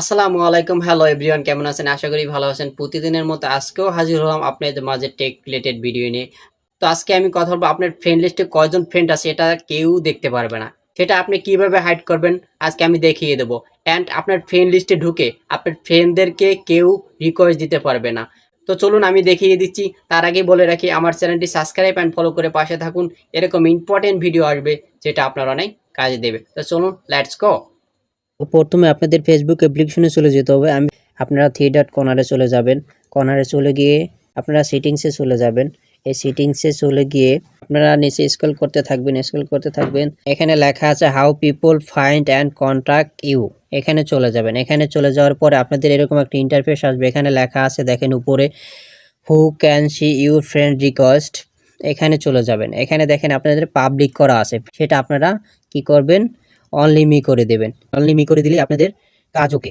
আসসালামু আলাইকুম, hello everyone, কেমন আছেন? আশা করি ভালো আছেন। প্রতিদিনের মতো আজকেও হাজির হলাম আপনাদের মাঝে টেক রিলেটেড ভিডিও নিয়ে। তো আজকে আমি কথা বলব আপনার ফ্রেন্ড লিস্টে কয়জন ফ্রেন্ড আছে, এটা কেউ দেখতে পারবে না। সেটা আপনি কীভাবে হাইড করবেন, আজকে আমি দেখিয়ে দেবো। অ্যান্ড আপনার ফ্রেন্ড লিস্টে ঢুকে আপনার ফ্রেন্ডদেরকে কেউ রিকোয়েস্ট দিতে পারবে না। তো চলুন আমি দেখিয়ে দিচ্ছি। তার আগে বলে রাখি, আমার চ্যানেলটি সাবস্ক্রাইব অ্যান্ড ফলো করে পাশে থাকুন। এরকম ইম্পর্টেন্ট ভিডিও আসবে, যেটা আপনার অনেক কাজে দেবে। তো চলুন লেটস গো প্রথমে আপনাদের ফেসবুক অ্যাপ্লিকেশনে চলে যেতে হবে। আমি, আপনারা থ্রি ডট কর্নারে চলে যাবেন। কর্নারে চলে গিয়ে আপনারা সেটিংসে চলে যাবেন। এই সেটিংসে চলে গিয়ে আপনারা নিচে স্ক্রল করতে থাকবেন স্ক্রল করতে থাকবেন। এখানে লেখা আছে how people find and contact you এখানে চলে যাবেন। এখানে চলে যাওয়ার পরে আপনাদের এরকম একটা ইন্টারফেস আসবে। এখানে লেখা আছে, দেখেন উপরে who can see your friend request এখানে চলে যাবেন। এখানে দেখেন আপনাদের পাবলিক করা আছে। সেটা আপনারা কি করবেন? অনলিমি করে দেবেন। অনলি মি করে দিলে আপনাদের কাজ ওকে